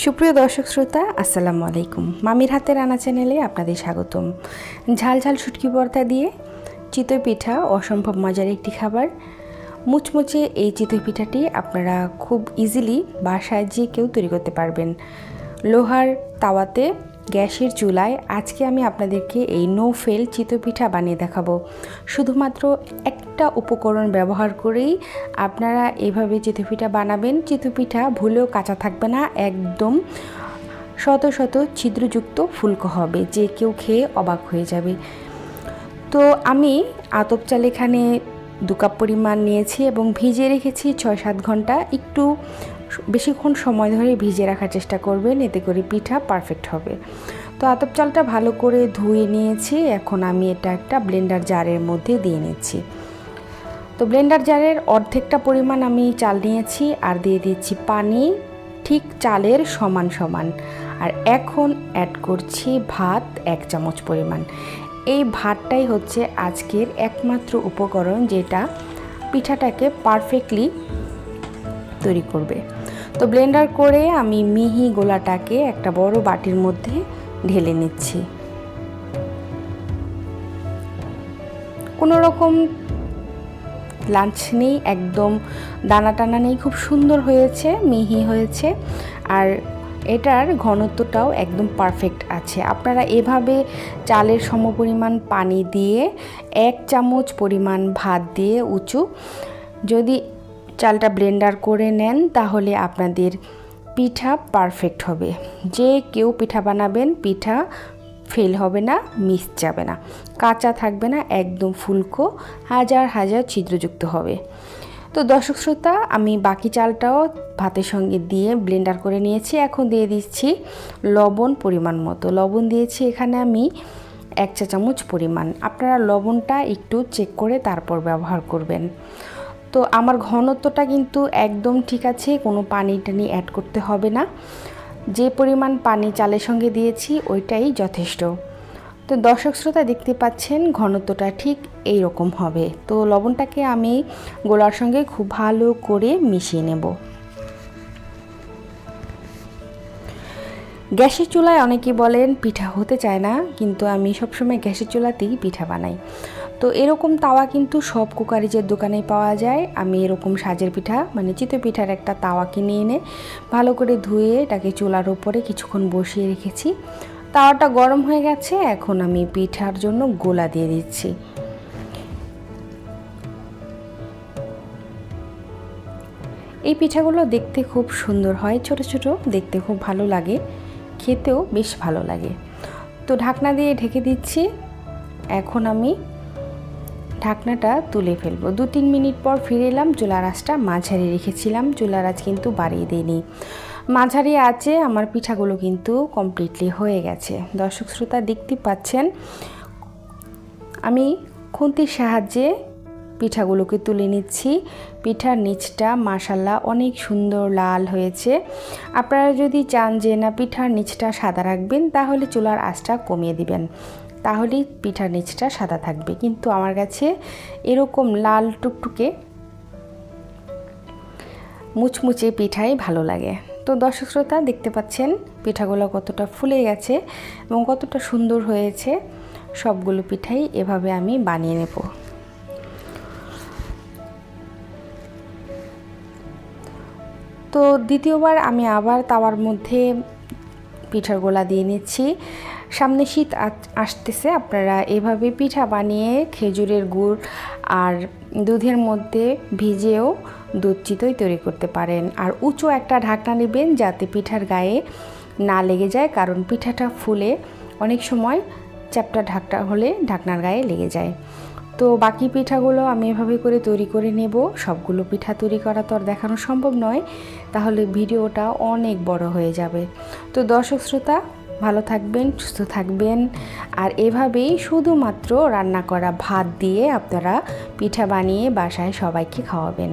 সুপ্রিয় দর্শক শ্রোতা, আসসালামু আলাইকুম। মামির হাতের রান্না চ্যানেলে আপনাদের স্বাগতম। ঝাল ঝাল শুটকি ভর্তা দিয়ে চিতই পিঠা, অসম্ভব মজার একটি খাবার। মুচমুচে এই চিতই পিঠাটি আপনারা খুব ইজিলি বাসায় যে কেউ তৈরি করতে পারবেন। লোহার তাওয়াতে গ্যাসের চুলায় আজকে আমি আপনাদেরকে এই নো ফেল চিতই পিঠা বানিয়ে দেখাবো। শুধুমাত্র একটা উপকরণ ব্যবহার করেই আপনারা এভাবে চিতই পিঠা বানাবেন। চিতপিঠা ভুলেও কাঁচা থাকবে না, একদম শত শত ছিদ্রযুক্ত ফুলকো হবে, যে কেউ খেয়ে অবাক হয়ে যাবে। তো আমি আতপ চাল এখানে দু কাপ পরিমাণ নিয়েছি এবং ভিজিয়ে রেখেছি ছয় সাত ঘণ্টা। একটু বেশিক্ষণ সময় ধরে ভিজিয়ে রাখার চেষ্টা করবেন, এতে করে পিঠা পারফেক্ট হবে। তো আতপ চালটা ভালো করে ধুয়ে নিয়েছি, এখন আমি এটা একটা ব্লেন্ডার জারের মধ্যে দিয়ে নিচ্ছি। তো ব্লেন্ডার জারের অর্ধেকটা পরিমাণ আমি চাল নিয়েছি আর দিয়ে দিচ্ছি পানি, ঠিক চালের সমান সমান। আর এখন অ্যাড করছি ভাত এক চামচ পরিমাণ। এই ভাতটাই হচ্ছে আজকের একমাত্র উপকরণ যেটা পিঠাটাকে পারফেক্টলি তৈরি করবে। তো ব্লেন্ডার করে আমি মিহি গোলাটাকে একটা বড় বাটির মধ্যে ঢেলে নিচ্ছি। কোনো রকম লাঞ্চ নেই, একদম দানা টানা নেই, খুব সুন্দর হয়েছে, মিহি হয়েছে। আর এটার ঘনত্বটাও একদম পারফেক্ট আছে। আপনারা এভাবে চালের সমপরিমাণ পানি দিয়ে এক চামচ পরিমাণ ভাত দিয়ে উঁচু। যদি চালটা ব্লেন্ডার করে নেন, তাহলে আপনাদের পিঠা পারফেক্ট হবে। যে কেউ পিঠা বানাবেন, পিঠা ফেল হবে না, মিস যাবে না। কাঁচা থাকবে না, একদম ফুলকো, হাজার হাজার ছিদ্রযুক্ত হবে। তো দর্শক শ্রোতা, আমি বাকি চালটাও ভাতের সঙ্গে দিয়ে ব্লেন্ডার করে নিয়েছি। এখন দিয়ে দিচ্ছি লবণ পরিমাণ মতো। লবণ দিয়েছি এখানে আমি এক চা চামচ পরিমাণ। আপনারা লবণটা একটু চেক করে তারপর ব্যবহার করবেন। তো আমার ঘনত্বটা কিন্তু একদম ঠিক আছে, কোনো পানি টানি অ্যাড করতে হবে না। যে পরিমাণ পানি চালের সঙ্গে দিয়েছি, ওইটাই যথেষ্ট। তো দর্শক শ্রোতা দেখতে পাচ্ছেন, ঘনত্বটা ঠিক এই রকম হবে। তো লবণটাকে আমি গোলার সঙ্গে খুব ভালো করে মিশিয়ে নেব। গ্যাসের চুলায় অনেকে বলেন পিঠা হতে চায় না, কিন্তু আমি সবসময় গ্যাসের চুলাতেই পিঠা বানাই। তো এরকম তাওয়া কিন্তু সব কুকারিজের দোকানে পাওয়া যায়। আমি এরকম সাজের পিঠা মানে চিতই পিঠার একটা তাওয়া কিনে এনে ভালো করে ধুয়ে এটাকে চুলার উপরে কিছুক্ষণ বসিয়ে রেখেছি। তাওয়াটা গরম হয়ে গেছে, এখন আমি পিঠার জন্য গোলা দিয়ে দিচ্ছি। এই পিঠাগুলো দেখতে খুব সুন্দর হয়, ছোট ছোট, দেখতে খুব ভালো লাগে, খেতেও বেশ ভালো লাগে। তো ঢাকনা দিয়ে ঢেকে দিচ্ছি। এখন আমি ঢাকনাটা তুলে ফেলব। দু তিন মিনিট পর ফিরে এলাম, চুলার আঁচটা মাঝারি রেখেছিলাম, চুলার আঁচ কিন্তু বাড়িয়ে দিইনি। মাঝারি আছে আমার পিঠাগুলো কিন্তু কমপ্লিটলি হয়ে গেছে। দর্শক শ্রোতা দেখতে পাচ্ছেন, আমি খুন্তির সাহায্যে পিঠাগুলোকে তুলে নিচ্ছি। পিঠার নিচটা মাসাল্লা অনেক সুন্দর লাল হয়েছে। আপনারা যদি চান যে না পিঠার নিচটা সাদা রাখবেন, তাহলে চুলার আঁচটা কমিয়ে দিবেন। তাহলেই পিঠার নিচটা সাদা থাকবে। কিন্তু আমার কাছে এরকম লাল টুকটুকে মুচমুচে পিঠাই ভালো লাগে। তো দর্শক শ্রোতা, দেখতে পাচ্ছেন পিঠাগুলো কতটা ফুলে গেছে এবং কতটা সুন্দর হয়েছে। সবগুলো পিঠাই এভাবে আমি বানিয়ে নেব। তো দ্বিতীয়বার আমি আবার তাওয়ার মধ্যে পিঠার গোলা দিয়ে নিচ্ছি। সামনে শীত আসতেছে, আপনারা এভাবে পিঠা বানিয়ে খেজুরের গুড় আর দুধের মধ্যে ভিজেও দুধ চিতই তৈরি করতে পারেন। আর উঁচু একটা ঢাকনা নেবেন যাতে পিঠার গায়ে না লেগে যায়, কারণ পিঠাটা ফুলে অনেক সময় চ্যাপটা ঢাকটা হলে ঢাকনার গায়ে লেগে যায়। তো বাকি পিঠাগুলো আমি এভাবে করে তৈরি করে নেব। সবগুলো পিঠা তৈরি করা তো আর দেখানো সম্ভব নয়, তাহলে ভিডিওটা অনেক বড় হয়ে যাবে। তো দর্শক শ্রোতা ভালো থাকবেন, সুস্থ থাকবেন। আর এভাবেই শুধুমাত্র রান্না করা ভাত দিয়ে আপনারা পিঠা বানিয়ে বাসায় সবাইকে খাওয়াবেন।